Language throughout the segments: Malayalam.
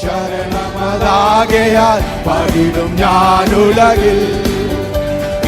ശരണമതാകയാൽ പകിടും ഞാനുലകിൽ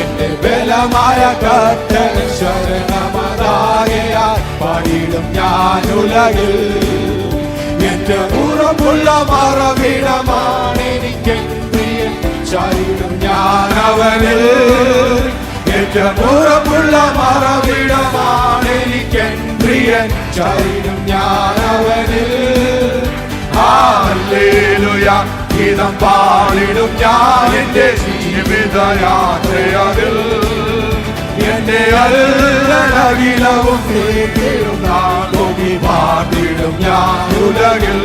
എന്റെ ബലമായ കത്തൻ ശരണമതാകയാൽ പകിടും ഞാനുലകിൽ എന്റെ ഉറപ്പുള്ള മറവിടമാണ് എനിക്ക് ചരിടും ഞാനവനിൽ. എന്റെ ഉറപ്പുള്ള മറവിടമാണ് എനിക്ക് പ്രിയൻ ചരിടും ഹല്ലേലൂയ ഗീതം പാടിടും ഞാൻ എന്റെ ജീവിതയാത്രയതിൽ. എന്റെ അല്ലകിലവും കേട്ടിടും ഞാൻ പാടിടും ഞാൻ ഉലകിൽ.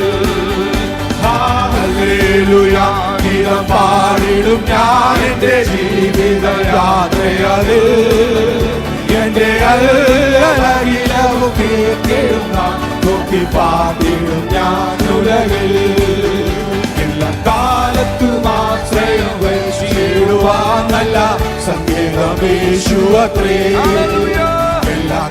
ഗീതം പാടിടും ഞാൻ എന്റെ ജീവിതയാത്രയതിൽ. എന്റെ അല്ലകിലവും കേട്ടിടും ഞാൻ നോക്കി പാടിടും ഞാൻ ഉലകിൽ എല്ലാ കാലത്തും ആശ്രയം വെച്ചിടുവാൻ നല്ല സങ്കേതമേശുവത്രേ. എല്ലാ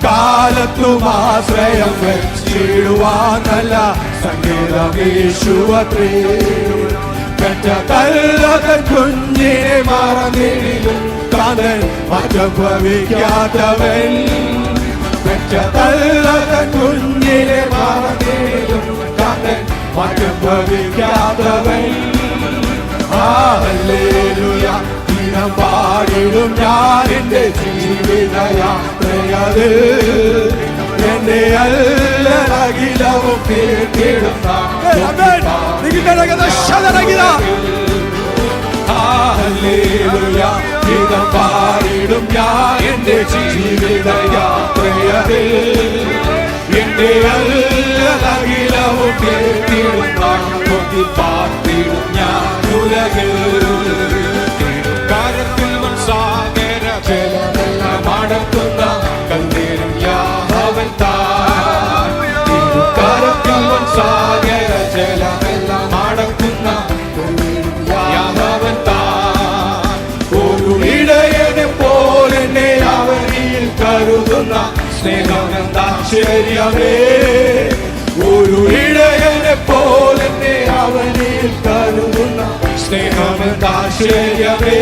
കുഞ്ഞിനെ മറന്നിടിലും തനൻ മാറ്റം ഭവിക്കാത്തവൻ പെറ്റ തല്ലതൻ കുഞ്ഞിനെ മറന്നിടും മാറ്റം ഭവിക്കാത്തവൻ ദിനം പാടിടും ഞാൻ എന്റെ ജീവിതയാത്രയത് എന്റെ അല്ലകിലവും കേട്ടിടും ഹല്ലേലൂയ ദിനം പാടിടും ഞാൻ എന്റെ ജീവിതയാത്രയത് എന്റെ അല്ലകിലവും കേട്ടിടും സ്നേഹമെന്താശ്ചര്യമേ ഒരു ഇടയനെ പോലെ അവനിൽ കരുതുന്ന സ്നേഹമെന്താശ്ചര്യമേ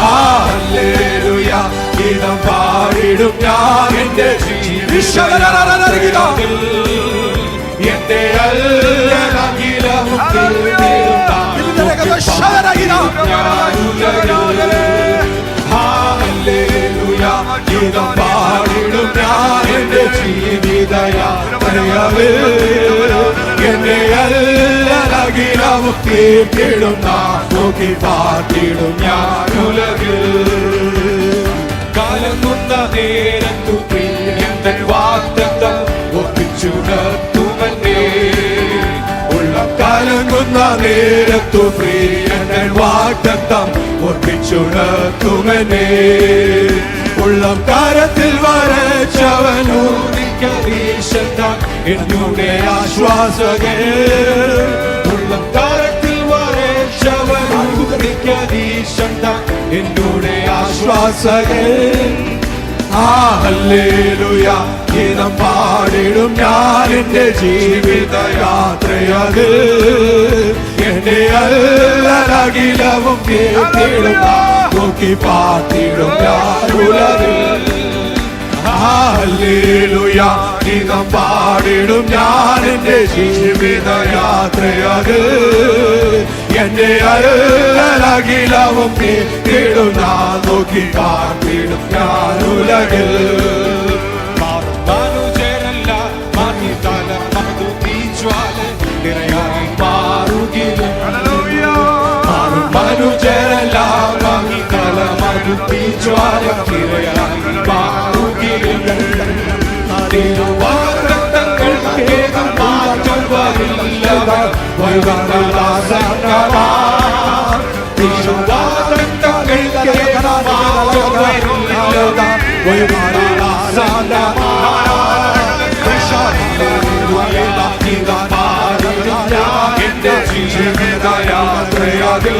ഹാലേലുയ ഗീതം പാടിടും ഞാൻ എന്റെ ജീവിതത്തിൽ. എന്റെ കേട്ടിടും ഹാലേലുയ ഗീതം പാടിടും എന്റെ ജീവിതയാത്രയവേ എന്നെ അല്ലകിലവും കേട്ടിടും നാം നോക്കി പാട്ടിടും ഞാൻ ഉലകിൽ കലങ്ങുന്ന നേരത്തു പ്രിയന്തൻ വാക്തത്വം ഒപ്പിച്ചുണർത്തുമന്നേ. ഉള്ള കലങ്ങുന്ന നേരത്തു പ്രിയന്തൻ വാക്തത്വം ഒപ്പിച്ചുണർത്തുമന്നേ. ഉള്ളം കരത്തിൽ വരച്ചവനൂരിക്കീശന്താൻ എന്നുടെ ആശ്വാസകേ. ഉള്ളം കരത്തിൽ വരച്ചവനൂരിക്കീശന്താൻ എന്നുടെ ആശ്വാസകേ. ഹല്ലേലൂയ ഗീതം പാടിടും ഞാൻ എന്റെ ജീവിതയാത്രയത് എന്റെ അല്ലകിലവും കേട്ടിടും നോക്കി പാത്തിടും ഹല്ലേലൂയ. ഗീതം പാടിടും ഞാൻ എന്റെ ജീവിതയാത്രയത് എന്റെ അല്ലകിലവും നീ ഞാൻ നോക്കി നിറയായി മാറുകിലും നിറയായി മാറുകിലും തിരുവാർത്തങ്ങൾ കേൾക്കും മാറ്റം വരില്ല വൈകാസനമാ തിരുവാർത്തങ്ങൾ കേൾക്കും മാറ്റം വരില്ല എന്റെ ജീവിതയാത്രയാതിൽ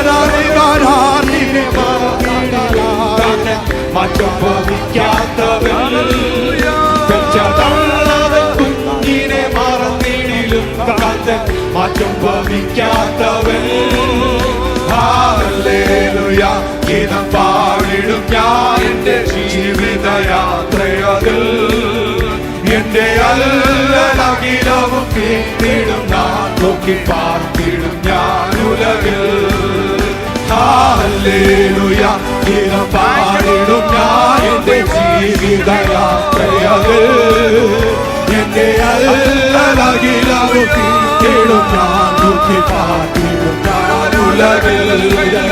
എന്റെ മാറ്റം ഭവിക്കാത്തവൻ കുഞ്ഞിനെ മറന്നിടിലും കാത്തൻ മാറ്റം ഭവിക്കാത്തവൻ ഗീതം പാടിടും ഞാൻ എന്റെ ജീവിതയാത്രയതിൽ എന്റെ അല്ലകിലവും കേട്ടിടും ഞാൻ നോക്കി പാർത്തിടും ഞാൻ ഉലകിൽ ഹാലേലുയ ഗീതം പാടിടും ഞാൻ എന്റെ ജീവിതയാത്രയതിൽ എന്റെ അല്ലകിലവും കേട്ടിടും ഞാൻ നോക്കി പാർത്തിടും ഞാൻ ഉലകിൽ എന്റെ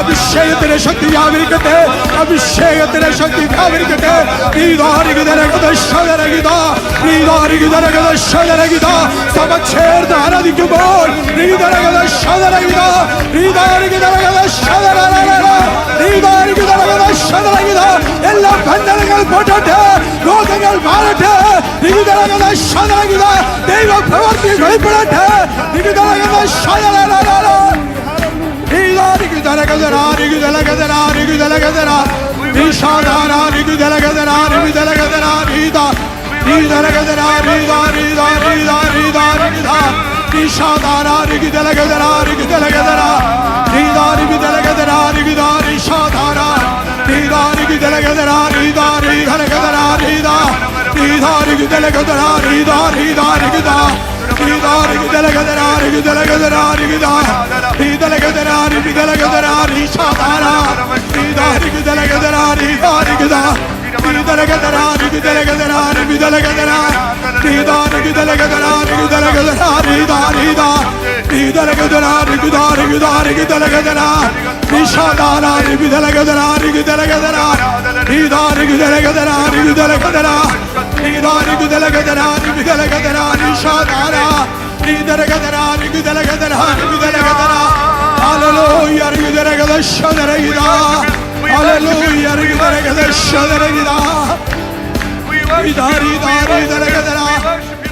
അഭിഷേകത്തിന്റെ ശക്തി വ്യാപരിക്കട്ടെ. അഭിഷേകത്തിന്റെ ശക്തി വ്യാപരിക്കട്ടെ. സഭ ചേർന്ന് ആരാധിക്കുമ്പോൾ എല്ലാ ബന്ധനങ്ങൾ പൊട്ടട്ടെ രോഗങ്ങൾ മാറട്ടെ ദൈവ പ്രവർത്തി വെളിപ്പെടട്ടെ నీదానికి తెలగదరా నీదా నీధనగదరా నీదా. నీదానికి తెలగదరా నీదా నీదానికిదా నీదానికి తెలగదరా నీకు తెలగదరా నీదా నీ తెలగదరా నీకు తెలగదరా నీ సాధారా నీదానికి తెలగదరా నీదానికిదా Hallelujah. Hallelujah. We worship you, we worship you, we worship you.